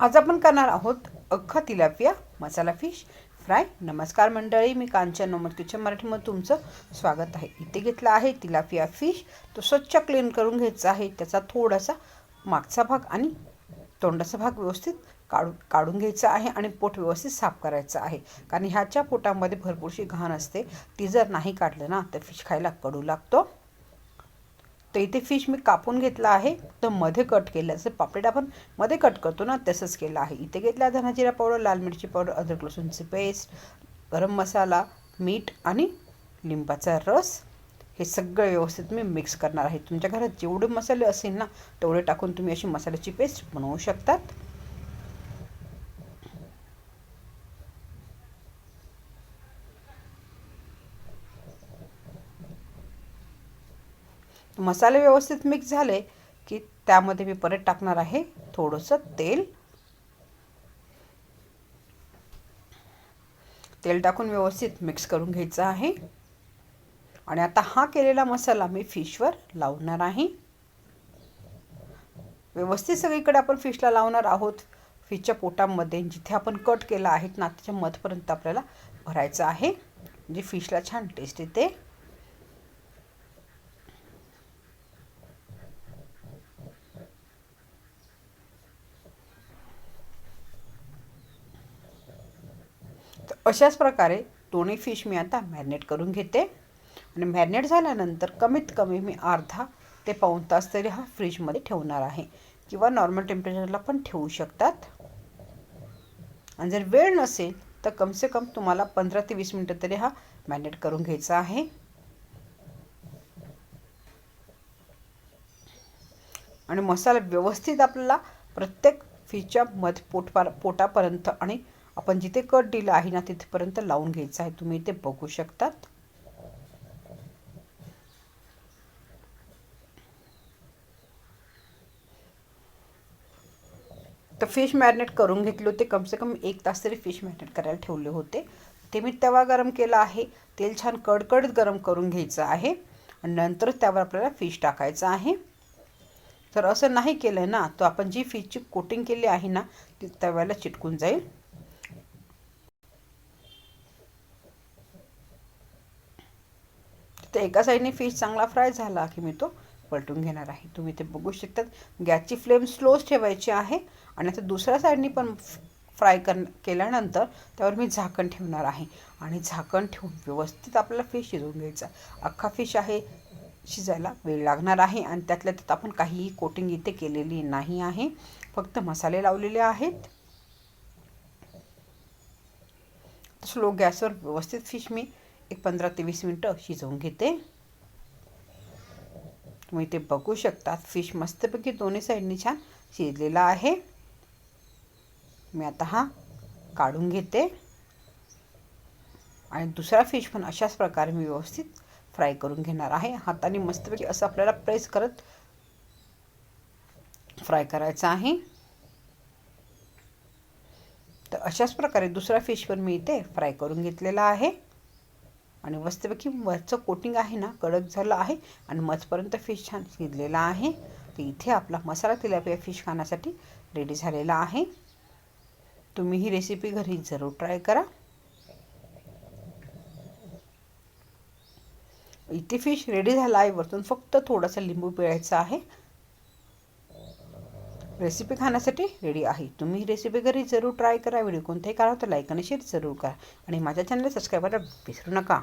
आज आपण करणार आहोत अख्खा तिलापिया मसाला फिश फ्राय. नमस्कार मंडळी मी कांचन नोमत किचन मराठीमध्ये तुमचं स्वागत आहे. इथे घेतला आहे तिलापिया फिश. तो स्वच्छ क्लीन करून घ्यायचा आहे. त्याचा थोडासा मागचा भाग आणि तोंडाचा भाग व्यवस्थित काढून काढून घ्यायचा आहे आणि पोट व्यवस्थित साफ करायचं आहे. कारण ह्याच्या पोटामध्ये भरपूरशी घाण असते. ती जर नाही काढलं ना तर फिश खायला कडू लागतो. तर इथे फिश मी कापून घेतला आहे. तर मध्ये कट केलं. जसं पापलेट आपण मध्ये कट करतो ना तसंच केलं आहे. इथे घेतला धना जिरा पावडर लाल मिरची पावडर अद्रक लसूणची पेस्ट गरम मसाला मीठ आणि लिंबाचा रस. हे सगळं व्यवस्थित मी मिक्स करणार आहे. तुमच्या घरात जेवढे मसाले असेल ना तेवढे टाकून तुम्ही अशी मसाल्याची पेस्ट बनवू शकतात. मसाले व्यवस्थित मिक्स झाले की त्यामध्ये मी परत टाकणार आहे थोडंसं तेल. तेल टाकून व्यवस्थित मिक्स करून घ्यायचं आहे. आणि आता हा केलेला मसाला मी फिशवर लावणार आहे. व्यवस्थित सगळीकडे आपण फिशला लावणार आहोत. फिशच्या पोटामध्ये जिथे आपण कट केला आहे ना त्याच्या मधपर्यंत आपल्याला भरायचं आहे. म्हणजे फिशला छान टेस्ट येते. अशाच प्रकारे दोन्ही फिश मी आता मॅरिनेट करून घेते. आणि मॅरिनेट झाल्यानंतर कमीत कमी मी अर्धा ते पाऊण तास तरी हा फ्रीजमध्ये ठेवणार आहे. किंवा नॉर्मल टेम्परेचरला पण ठेवू शकतात. आणि जर वेळ नसेल तर कमसे कम तुम्हाला पंधरा ते वीस मिनटं तरी हा मॅरिनेट करून घ्यायचा आहे. आणि मसाला व्यवस्थित आपल्याला प्रत्येक फिशच्या मध पोटपा पोटापर्यंत आणि आपण जिथे कट दिलं आहे ना तिथेपर्यंत लावून घ्यायचं आहे. तुम्ही ते बघू शकतात. तर फिश मॅरिनेट करून घेतले होते. कमसे कम एक तास तरी फिश मॅरिनेट करायला ठेवले होते. ते मी तवा गरम केला आहे. तेल छान कडकडत गरम करून घ्यायचं आहे. आणि नंतर त्यावर आपल्याला फिश टाकायचं आहे. तर असं नाही केलं ना तर आपण जी फिशची कोटिंग केली आहे ना ती तव्याला चिटकून जाईल. तर एका साईडने फिश चांगला फ्राय झाला की मी तो पलटून घेणार आहे. तुम्ही ते बघू शकतात. गॅसची फ्लेम स्लोच ठेवायची आहे आणि आता दुसऱ्या साईडनी पण फ्राय कर केल्यानंतर त्यावर मी झाकण ठेवणार आहे. आणि झाकण ठेवून व्यवस्थित आपल्याला फिश शिजवून घ्यायचा. अख्खा फिश आहे शिजायला वेळ लागणार आहे आणि त्यातल्या त्यात आपण काहीही कोटिंग इथे केलेली नाही आहे. फक्त मसाले लावलेले आहेत. स्लो गॅसवर व्यवस्थित फिश मी एक पंधरा ते वीस मिनटं शिजवून घेते. तुम्ही ते बघू शकता फिश मस्तपैकी दोन्ही साईडने छान शिजलेला आहे. मी आता हा काढून घेते. आणि दुसरा फिश पण अशाच प्रकारे मी व्यवस्थित फ्राय करून घेणार आहे. हाताने मस्तपैकी असं आपल्याला प्रेस करत फ्राय करायचं आहे. तर अशाच प्रकारे दुसरा फिश पण मी इथे फ्राय करून घेतलेला आहे. आणि मस्तपैकी वरचं कोटिंग आहे ना कडक झालं आहे आणि मजपर्यंत फिश छान शिजलेला आहे. तर इथे आपला मसाला तिलापिया फिश खाण्यासाठी रेडी झालेला आहे. तुम्ही ही रेसिपी घरी जरूर ट्राय करा. इथे फिश रेडी झाला आहे. वरतून फक्त थोडासा लिंबू पिळायचा आहे. रेसिपी खाण्यासाठी रेडी आहे. तुम्ही ही रेसिपी घरी जरूर ट्राय करा. व्हिडिओ कोणताही करा तर लाईक आणि शेअर जरूर करा. आणि माझ्या चॅनलला सबस्क्राईब करायला विसरू नका.